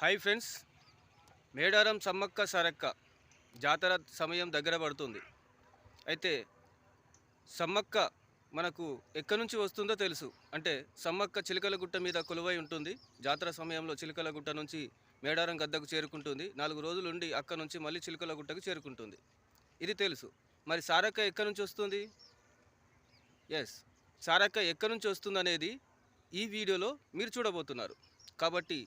Hi friends. Medaram Sammakka Sarakka Jatara సమయం దగ్గర పడుతుంది. అయితే సమ్మక్క మనకు ఎక్కడి నుంచి వస్తుందో తెలుసు. అంటే సమ్మక్క చిలకల గుట్ట మీద కొలువై ఉంటుంది. జాతర సమయంలో చిలకల గుట్ట నుంచి మేడారం గద్దకు చేరుకుంటుంది. నాలుగు రోజులు ఉండి అక్కడ నుంచి మళ్ళీ చిలకల గుట్టకు చేరుకుంటుంది. ఇది తెలుసు. మరి సారక్క ఎక్కడి నుంచి వస్తుంది? ఎస్ సారక్క ఎక్కడి నుంచి వస్తుంది అనేది ఈ వీడియోలో మీరు చూడబోతున్నారు. కాబట్టి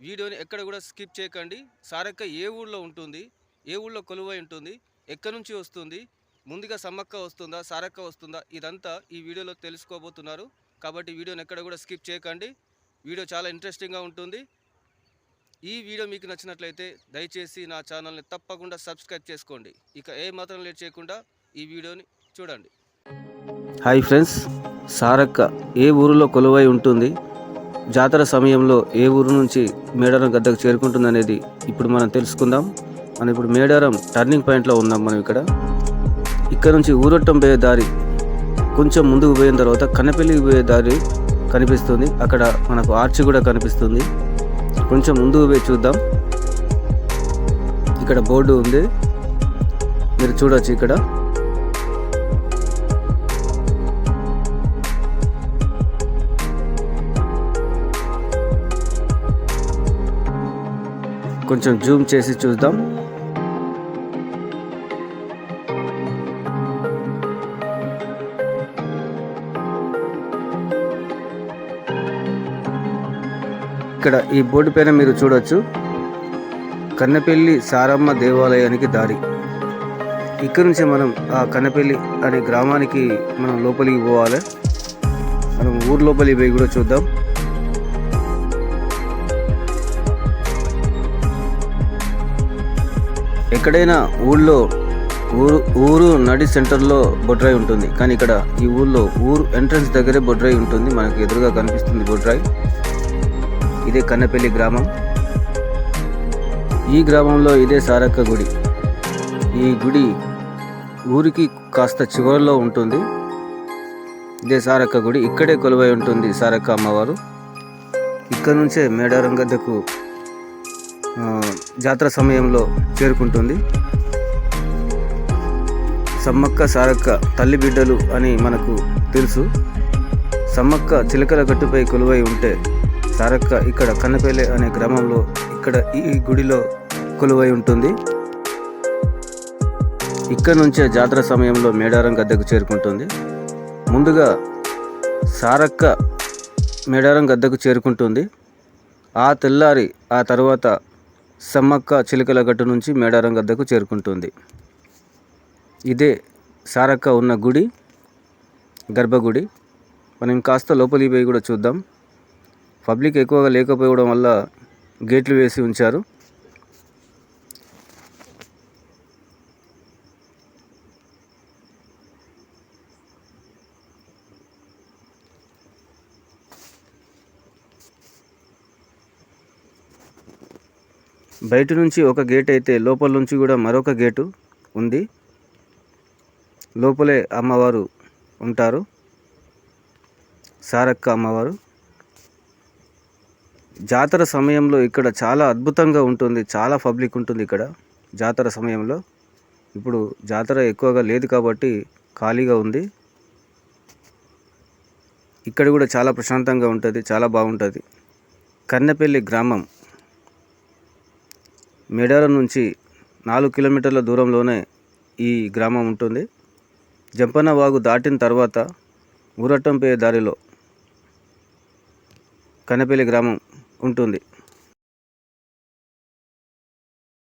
వీడియోని ఎక్కడ కూడా స్కిప్ చేయకండి. సారక్క ఏ ఊళ్ళో ఉంటుంది ఏ ఊళ్ళో కొలువై ఉంటుంది ఎక్కడి నుంచి వస్తుంది ముందుగా సమ్మక్క వస్తుందా సారక్క వస్తుందా ఇదంతా ఈ వీడియోలో తెలుసుకోబోతున్నారు. కాబట్టి వీడియోని ఎక్కడ కూడా స్కిప్ చేయకండి. వీడియో చాలా ఇంట్రెస్టింగ్గా ఉంటుంది. ఈ వీడియో మీకు నచ్చినట్లయితే దయచేసి నా ఛానల్ని తప్పకుండా సబ్స్క్రైబ్ చేసుకోండి. ఇక ఏ మాత్రం లేట్ చేయకుండా ఈ వీడియోని చూడండి. హాయ్ ఫ్రెండ్స్ సారక్క ఏ ఊరిలో కొలువై ఉంటుంది జాతర సమయంలో ఏ ఊరు నుంచి మేడారం గద్దకు చేరుకుంటుంది అనేది ఇప్పుడు మనం తెలుసుకుందాం. మనం ఇప్పుడు మేడారం టర్నింగ్ పాయింట్లో ఉన్నాం మనం ఇక్కడ. ఇక్కడ నుంచి ఊరొట్టం పోయే దారి కొంచెం ముందుకు పోయిన తర్వాత కన్నపల్లికి పోయే దారి కనిపిస్తుంది. అక్కడ మనకు ఆర్చి కూడా కనిపిస్తుంది. కొంచెం ముందుకు పోయి చూద్దాం. ఇక్కడ బోర్డు ఉంది. మీరు చూడొచ్చు ఇక్కడ. కొంచెం జూమ్ చేసి చూద్దాం. ఇక్కడ ఈ బోర్డు పైన మీరు చూడొచ్చు. కన్నపల్లి సారమ్మ దేవాలయానికి దారి. ఇక్కడ నుంచి మనం ఆ కన్నపల్లి అనే గ్రామానికి మనం లోపలికి పోవాలి. మనం ఊరు లోపలికి పోయి కూడా చూద్దాం. ఎక్కడైనా ఊళ్ళో ఊరు ఊరు నడి సెంటర్లో బొడ్రాయి ఉంటుంది. కానీ ఇక్కడ ఈ ఊళ్ళో ఊరు ఎంట్రన్స్ దగ్గరే బొడ్రాయి ఉంటుంది. మనకు ఎదురుగా కనిపిస్తుంది బొడ్రాయి. ఇదే కన్నపల్లి గ్రామం. ఈ గ్రామంలో ఇదే సారక్క గుడి. ఈ గుడి ఊరికి కాస్త చివరిలో ఉంటుంది. ఇదే సారక్క గుడి. ఇక్కడే కొలువై ఉంటుంది సారక్క అమ్మవారు. ఇక్కడ నుంచే మేడారం గద్దకు జాతర సమయంలో చేరుకుంటుంది. సమ్మక్క సారక్క తల్లి బిడ్డలు అని మనకు తెలుసు. సమ్మక్క చిలకల గట్టుపై కొలువై ఉంటే సారక్క ఇక్కడ కన్నపేలే అనే గ్రామంలో ఇక్కడ ఈ గుడిలో కొలువై ఉంటుంది. ఇక్కడ నుంచే జాతర సమయంలో మేడారం గద్దకు చేరుకుంటుంది. ముందుగా సారక్క మేడారం గద్దకు చేరుకుంటుంది. ఆ తెల్లారి ఆ తర్వాత సమ్మక్క చిలుకల గట్టు నుంచి మేడారం గద్దకు చేరుకుంటుంది. ఇదే సారక్క ఉన్న గుడి గర్భగుడి. మనం కాస్త లోపలికి పోయి కూడా చూద్దాం. పబ్లిక్ ఎక్కువగా లేకపోవడం వల్ల గేట్లు వేసి ఉంచారు. బయట నుంచి ఒక గేట్ అయితే లోపల నుంచి కూడా మరొక గేటు ఉంది. లోపలే అమ్మవారు ఉంటారు. సారక్క అమ్మవారు. జాతర సమయంలో ఇక్కడ చాలా అద్భుతంగా ఉంటుంది. చాలా పబ్లిక్ ఉంటుంది ఇక్కడ జాతర సమయంలో. ఇప్పుడు జాతర ఎక్కువగా లేదు కాబట్టి ఖాళీగా ఉంది. ఇక్కడ కూడా చాలా ప్రశాంతంగా ఉంటుంది చాలా బాగుంటుంది. కన్నెపల్లి గ్రామం మేడారం నుంచి నాలుగు కిలోమీటర్ల దూరంలోనే ఈ గ్రామం ఉంటుంది. జంపన్న వాగు దాటిన తర్వాత ఊరట్టంపే దారిలో కనపల్లి గ్రామం ఉంటుంది.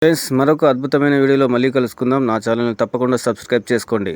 ఫ్రెండ్స్ మరొక అద్భుతమైన వీడియోలో మళ్ళీ కలుసుకుందాం. నా ఛానల్ని తప్పకుండా సబ్స్క్రైబ్ చేసుకోండి.